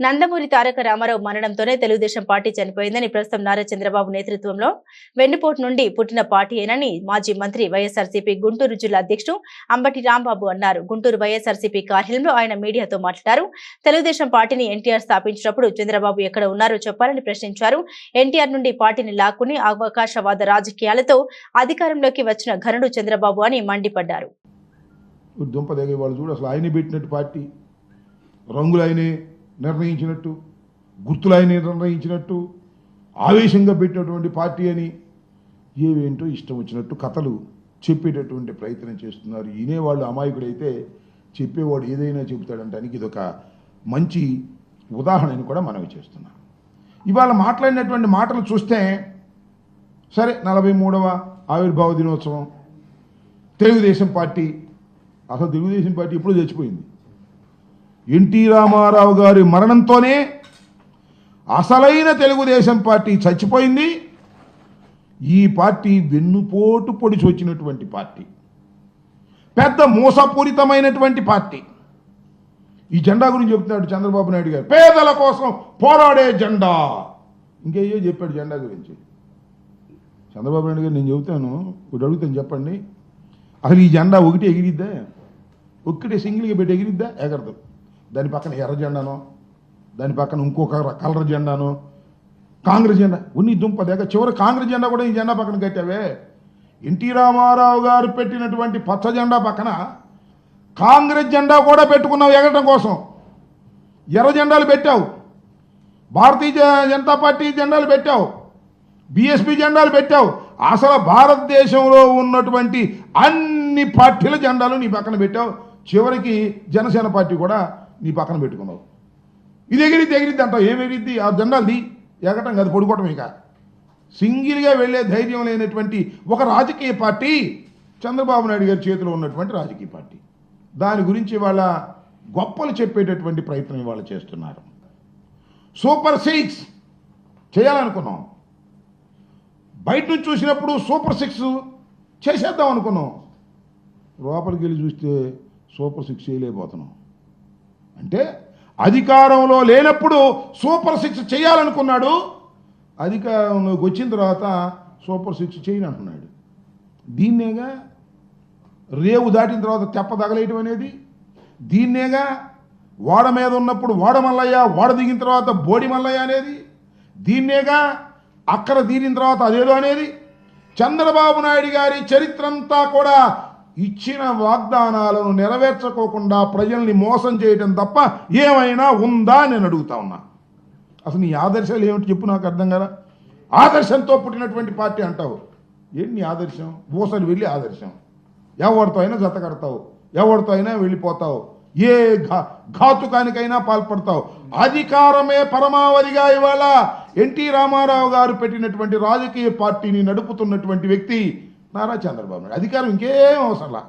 నందమూరి తారక రామారావు మరణంతోనే తెలుగుదేశం పార్టీ చనిపోయిందని ప్రస్తుతం నారా చంద్రబాబు నేతృత్వంలో వెన్నుపోటు నుండి పుట్టిన పార్టీయేనని మాజీ మంత్రి వైఎస్ఆర్సీపీ గుంటూరు జిల్లా అధ్యక్షుడు అంబటి రాంబాబు అన్నారు. గుంటూరు వైఎస్ఆర్సీపీ కార్యాలయంలో ఆయన మీడియాతో మాట్లాడారు. తెలుగుదేశం పార్టీని ఎన్టీఆర్ స్థాపించినప్పుడు చంద్రబాబు ఎక్కడ ఉన్నారో చెప్పాలని ప్రశ్నించారు. ఎన్టీఆర్ నుండి పార్టీని లాక్కుని అవకాశవాద రాజకీయాలతో అధికారంలోకి వచ్చిన ఘనుడు చంద్రబాబు అని మండిపడ్డారు. దుంపదగే వాళ్ళు చూడు అసలు పెట్టినట్టు పార్టీ. రంగులు ఆయనే నిర్ణయించినట్టు గుర్తులాయని నిర్ణయించినట్టు ఆవేశంగా పెట్టినటువంటి పార్టీ అని ఏవేంటో ఇష్టం వచ్చినట్టు కథలు చెప్పేటటువంటి ప్రయత్నం చేస్తున్నారు. వినేవాళ్ళు అమాయకుడైతే చెప్పేవాడు ఏదైనా చెబుతాడంటానికి ఇదొక మంచి ఉదాహరణని కూడా మనవి చేస్తున్నాం ఇవాళ మాట్లాడినటువంటి మాటలు చూస్తే సరే నలభై మూడవ ఆవిర్భావ దినోత్సవం తెలుగుదేశం పార్టీ అసలు తెలుగుదేశం పార్టీ ఎప్పుడూ చచ్చిపోయింది. ఎన్టీ రామారావు గారి మరణంతోనే అసలైన తెలుగుదేశం పార్టీ చచ్చిపోయింది. ఈ పార్టీ వెన్నుపోటు పొడిచి వచ్చినటువంటి పార్టీ. పెద్ద మోసపూరితమైనటువంటి పార్టీ. ఈ జెండా గురించి చెప్తున్నాడు చంద్రబాబు నాయుడు గారు. పేదల కోసం పోరాడే జెండా. ఇంకేయో చెప్పాడు జెండా గురించి? చంద్రబాబు నాయుడు గారు నేను చెబుతాను ఇప్పుడు అడుగుతాను చెప్పండి. అసలు ఈ జెండా ఒకటి ఎగిరిద్దా? ఒక్కటే సింగిల్గా పెట్టి ఎగిరిద్దా? ఎగరదు. దాని పక్కన ఎర్ర జెండానో దాని పక్కన ఇంకొక కలర్ జెండానో కాంగ్రెస్ జెండా ఉన్ని దుంప దగ్గర చివరి కాంగ్రెస్ జెండా కూడా ఈ జెండా పక్కన కట్టావే. ఎన్టీ రామారావు గారు పెట్టినటువంటి పచ్చ జెండా పక్కన కాంగ్రెస్ జెండా కూడా పెట్టుకున్నావు ఎగటం కోసం. ఎర్ర జెండాలు పెట్టావు. భారతీయ జ- జనతా పార్టీ జెండాలు పెట్టావు. బీఎస్పీ జెండాలు పెట్టావు. అసలు భారతదేశంలో ఉన్నటువంటి అన్ని పార్టీల జెండాలు నీ పక్కన పెట్టావు. చివరికి జనసేన పార్టీ కూడా నీ పక్కన పెట్టుకున్నావు. ఇది ఎగిరిద్ది ఎగిరిద్ది అంటావు. ఏం ఎగిరిద్ది? ఆ జెండాలు ఎగటం కాదు పొడుకోవటం ఇక. సింగిల్గా వెళ్ళే ధైర్యం లేనటువంటి ఒక రాజకీయ పార్టీ చంద్రబాబు నాయుడు గారి చేతిలో ఉన్నటువంటి రాజకీయ పార్టీ. దాని గురించి వాళ్ళ గొప్పలు చెప్పేటటువంటి ప్రయత్నం ఇవాళ చేస్తున్నారు. సూపర్ సిక్స్ చేయాలనుకున్నాం. బయట నుంచి చూసినప్పుడు సూపర్ సిక్స్ చేసేద్దాం అనుకున్నాం. లోపలికి వెళ్ళి చూస్తే సూపర్ సిక్స్ చేయలేకపోతున్నాం. అంటే అధికారంలో లేనప్పుడు సూపర్ సిక్స్ చేయాలనుకున్నాడు అధికారంలోకి వచ్చిన తర్వాత సూపర్ సిక్స్ చేయను అంటున్నాడు దీన్నేగా రేవు దాటిన తర్వాత తెప్ప తగలేయటం అనేది దీన్నేగా ఓడ మీద ఉన్నప్పుడు వాడ మల్లయ్య ఓడ దిగిన తర్వాత బోడి మల్లయ్య అనేది దీన్నేగా అక్కర తీరిన తర్వాత అదేదో అనేది చంద్రబాబు నాయుడు గారి చరిత్ర అంతా కూడా ఇచ్చిన వాగ్దానాలను నెరవేర్చుకోకుండా ప్రజల్ని మోసం చేయటం తప్ప ఏమైనా ఉందా నేను అడుగుతా ఉన్నా. అసలు నీ ఆదర్శాలు ఏమిటి చెప్పు నాకు అర్థం కదా ఆదర్శంతో పుట్టినటువంటి పార్టీ అంటావు. ఏంటి నీ ఆదర్శం? ఊసలు వెళ్ళి ఆదర్శం. ఎవరితో అయినా జత కడతావు ఎవరితో అయినా వెళ్ళిపోతావు. ఏ ఘా ఘాతుకానికైనా పాల్పడతావు. అధికారమే పరమావధిగా ఇవాళ ఎన్టీ రామారావు గారు పెట్టినటువంటి రాజకీయ పార్టీని నడుపుతున్నటువంటి వ్యక్తి నారా చంద్రబాబు నాయుడు. అధికారం ఇంకేం అవసరంలా?